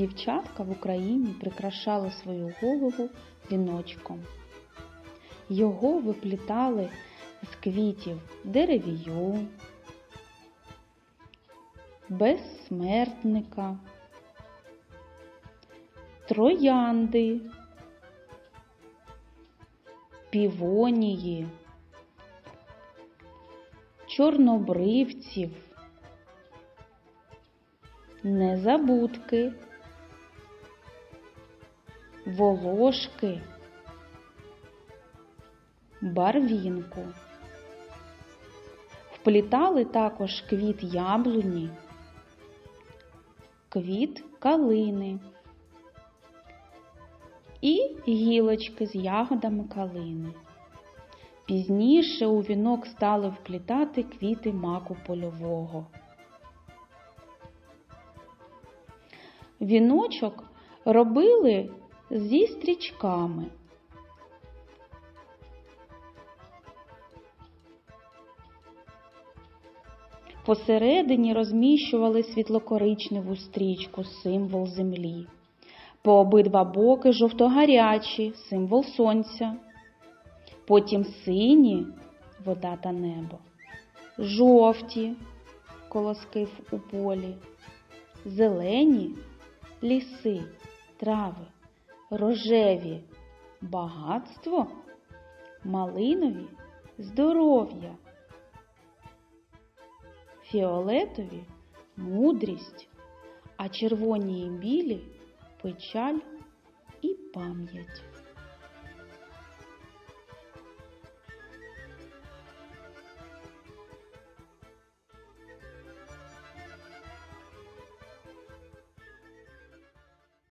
Дівчатка в Україні прикрашали свою голову віночком. Його виплітали з квітів деревію, безсмертника, троянди, півонії, чорнобривців, незабудки, волошки, барвінку. Вплітали також квіт яблуні, квіт калини і гілочки з ягодами калини. Пізніше у вінок стали вплітати квіти маку польового. Віночок робили зі стрічками. Посередині розміщували світлокоричневу стрічку, символ землі. По обидва боки жовтогарячі, символ сонця. Потім сині вода та небо, жовті колоски у полі, зелені ліси, трави, рожеві багатство, малинові здоров'я, фіолетові мудрість, а червоні і білі печаль і пам'ять.